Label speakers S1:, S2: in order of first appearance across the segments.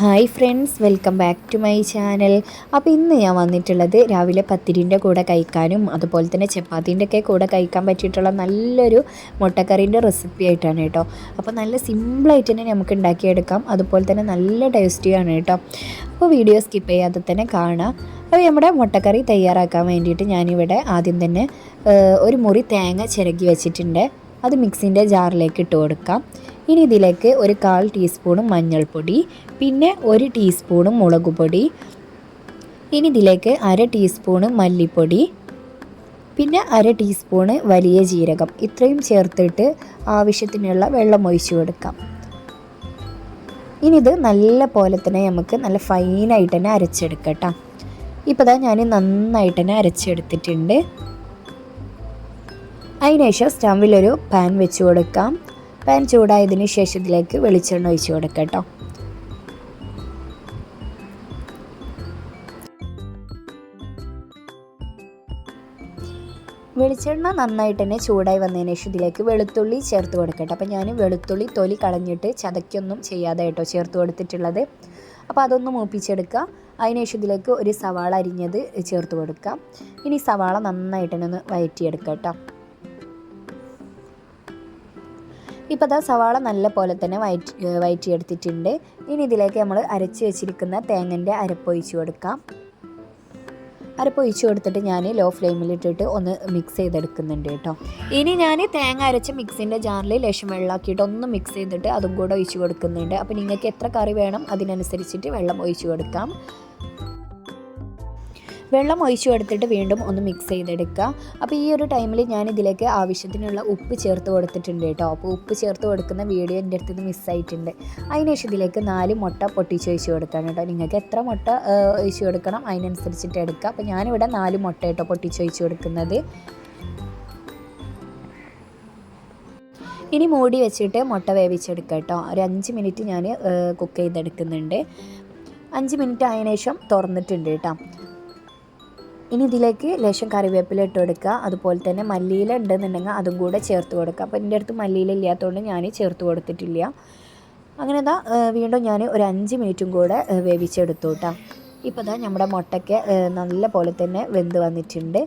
S1: Hi friends welcome back to my channel. അപ്പോൾ ഇന്ന് ഞാൻ വന്നിട്ടുള്ളത് രാവിലെ പത്തിരിന്റെ കൂടെ കഴിക്കാനും അതുപോലെ തന്നെ ചപ്പാത്തിന്റെ ഒക്കെ കൂടെ കഴിക്കാൻ പറ്റിയിട്ടുള്ള നല്ലൊരു മുട്ടക്കറീന്റെ റെസിപ്പി ആയിട്ടാണ് കേട്ടോ. അപ്പോൾ നല്ല സിമ്പിളായിട്ട് തന്നെ നമുക്ക് ഉണ്ടാക്കിയെടുക്കാം. അതുപോലെ തന്നെ നല്ല ടേസ്റ്റിയാണ് കേട്ടോ. അപ്പോൾ വീഡിയോ സ്കിപ്പ് ചെയ്യാതെ തന്നെ കാണാം. അപ്പോൾ നമ്മുടെ മുട്ടക്കറി തയ്യാറാക്കാൻ വേണ്ടിയിട്ട് ഞാനിവിടെ ആദ്യം തന്നെ ഒരു മുറി തേങ്ങ ചിരകി വെച്ചിട്ടുണ്ട്. അത് മിക്സിന്റെ ജാറിലേക്ക് ഇട്ട് കൊടുക്കാം. ഇനി ഇതിലേക്ക് ഒരു കാൽ ടീസ്പൂണും മഞ്ഞൾപ്പൊടി പിന്നെ ഒരു ടീസ്പൂണും മുളക് പൊടി ഇനി ഇതിലേക്ക് അര ടീസ്പൂണ് മല്ലിപ്പൊടി പിന്നെ അര ടീസ്പൂണ് വലിയ ജീരകം. ഇത്രയും ചേർത്തിട്ട് ആവശ്യത്തിനുള്ള വെള്ളം ഒഴിച്ചു കൊടുക്കാം. ഇനി ഇത് നല്ല പോലെ തന്നെ നമുക്ക് നല്ല ഫൈനായിട്ട് തന്നെ അരച്ചെടുക്കട്ടോ. ഇപ്പോൾ ഇതാ ഞാൻ നന്നായിട്ട് തന്നെ അരച്ചെടുത്തിട്ടുണ്ട്. അതിനുശേഷം സ്റ്റവിലൊരു പാൻ വെച്ച് കൊടുക്കാം. പാൻ ചൂടായതിന് ശേഷം ഇതിലേക്ക് വെളിച്ചെണ്ണ ഒഴിച്ചു കൊടുക്കാം കേട്ടോ വെളിച്ചെണ്ണ നന്നായിട്ട് തന്നെ ചൂടായി വന്നതിന് ശേഷം ഇതിലേക്ക് വെളുത്തുള്ളി ചേർത്ത് കൊടുക്കട്ടെ. അപ്പോൾ ഞാൻ വെളുത്തുള്ളി തൊലി കളഞ്ഞിട്ട് ചതയ്ക്കൊന്നും ചെയ്യാതെ കേട്ടോ ചേർത്ത് കൊടുത്തിട്ടുള്ളത്. അപ്പോൾ അതൊന്ന് മൂപ്പിച്ചെടുക്കുക. അതിനുശേഷം ഇതിലേക്ക് ഒരു സവാള അരിഞ്ഞത് ചേർത്ത് കൊടുക്കാം ഇനി സവാള നന്നായിട്ട് തന്നെ ഒന്ന് വയറ്റിയെടുക്കാം കേട്ടോ ഇപ്പോൾ അതാ സവാള നല്ല പോലെ തന്നെ വയറ്റി വയറ്റിയെടുത്തിട്ടുണ്ട്. ഇനി ഇതിലേക്ക് നമ്മൾ അരച്ച് വെച്ചിരിക്കുന്ന തേങ്ങന്റെ അരപ്പൊഴിച്ച് കൊടുക്കാം. അരപ്പൊഴിച്ച് കൊടുത്തിട്ട് ഞാൻ ലോ ഫ്ലെയിമിലിട്ടിട്ട് ഒന്ന് മിക്സ് ചെയ്തെടുക്കുന്നുണ്ട് കേട്ടോ. ഇനി ഞാൻ തേങ്ങ അരച്ച മിക്സിന്റെ ജാറിൽ ലേശം വെള്ളമാക്കിയിട്ട് ഒന്ന് മിക്സ് ചെയ്തിട്ട് അതും കൂടെ ഒഴിച്ച് കൊടുക്കുന്നുണ്ട്. അപ്പോൾ നിങ്ങൾക്ക് എത്ര കറി വേണം അതിനനുസരിച്ചിട്ട് വെള്ളം ഒഴിച്ച് കൊടുക്കാം. വെള്ളം ഒഴിച്ചു കൊടുത്തിട്ട് വീണ്ടും ഒന്ന് മിക്സ് ചെയ്തെടുക്കുക. അപ്പോൾ ഈ ഒരു ടൈമിൽ ഞാൻ ഇതിലേക്ക് ആവശ്യത്തിനുള്ള ഉപ്പ് ചേർത്ത് കൊടുത്തിട്ടുണ്ട് കേട്ടോ. അപ്പോൾ ഉപ്പ് ചേർത്ത് കൊടുക്കുന്ന വീഡിയോ എന്റെ അടുത്ത് നിന്ന് മിസ്സായിട്ടുണ്ട് അതിനുശേഷം ഇതിലേക്ക് നാല് മുട്ട പൊട്ടിച്ചൊഴിച്ച് കൊടുക്കണം കേട്ടോ. നിങ്ങൾക്ക് എത്ര മുട്ട ഒഴിച്ചു കൊടുക്കണം അതിനനുസരിച്ചിട്ട് എടുക്കുക. അപ്പോൾ ഞാനിവിടെ നാല് മുട്ട കേട്ടോ പൊട്ടിച്ചൊഴിച്ച് കൊടുക്കുന്നത്. ഇനി മൂടി വെച്ചിട്ട് മുട്ട വേവിച്ചെടുക്കുക കേട്ടോ. ഒരു അഞ്ച് മിനിറ്റ് ഞാൻ കുക്ക് ചെയ്തെടുക്കുന്നുണ്ട്. അഞ്ച് മിനിറ്റ് ആയതിനു ശേഷം തുറന്നിട്ടുണ്ട് കേട്ടോ. ഇനി ഇതിലേക്ക് ലേശം കറിവേപ്പില ഇട്ട് കൊടുക്കുക. അതുപോലെ തന്നെ മല്ലിയില ഉണ്ടെന്നുണ്ടെങ്കിൽ അതും കൂടെ ചേർത്ത് കൊടുക്കുക. അപ്പോൾ എന്റെ അടുത്ത് മല്ലിയില ഇല്ലാത്തതുകൊണ്ട് ഞാൻ ചേർത്ത് കൊടുത്തിട്ടില്ല. അങ്ങനെ ഇതാ വീണ്ടും ഞാൻ ഒരു അഞ്ച് മിനിറ്റും കൂടെ വേവിച്ചെടുത്തു കേട്ടോ. ഇപ്പോൾ ഇതാ നമ്മുടെ മുട്ടയ്ക്ക് നല്ല പോലെ തന്നെ വെന്ത് വന്നിട്ടുണ്ട്.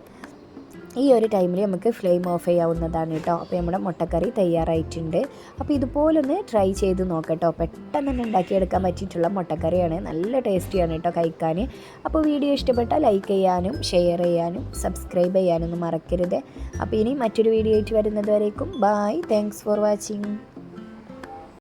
S1: ഈ ഒരു ടൈമിൽ നമുക്ക് ഫ്ലെയിം ഓഫ് ചെയ്യാവുന്നതാണ് കേട്ടോ. അപ്പോൾ നമ്മുടെ മുട്ടക്കറി തയ്യാറായിട്ടുണ്ട്. അപ്പോൾ ഇതുപോലൊന്ന് ട്രൈ ചെയ്ത് നോക്കട്ടോ. പെട്ടെന്ന് തന്നെ ഉണ്ടാക്കിയെടുക്കാൻ പറ്റിയിട്ടുള്ള മുട്ടക്കറിയാണ്. നല്ല ടേസ്റ്റിയാണ് കേട്ടോ കഴിക്കാൻ അപ്പോൾ വീഡിയോ ഇഷ്ടപ്പെട്ടാൽ ലൈക്ക് ചെയ്യാനും ഷെയർ ചെയ്യാനും സബ്സ്ക്രൈബ് ചെയ്യാനൊന്നും മറക്കരുത്. അപ്പോൾ ഇനി മറ്റൊരു വീഡിയോ ആയിട്ട് വരുന്നത് വരേക്കും. Bye thanks for watching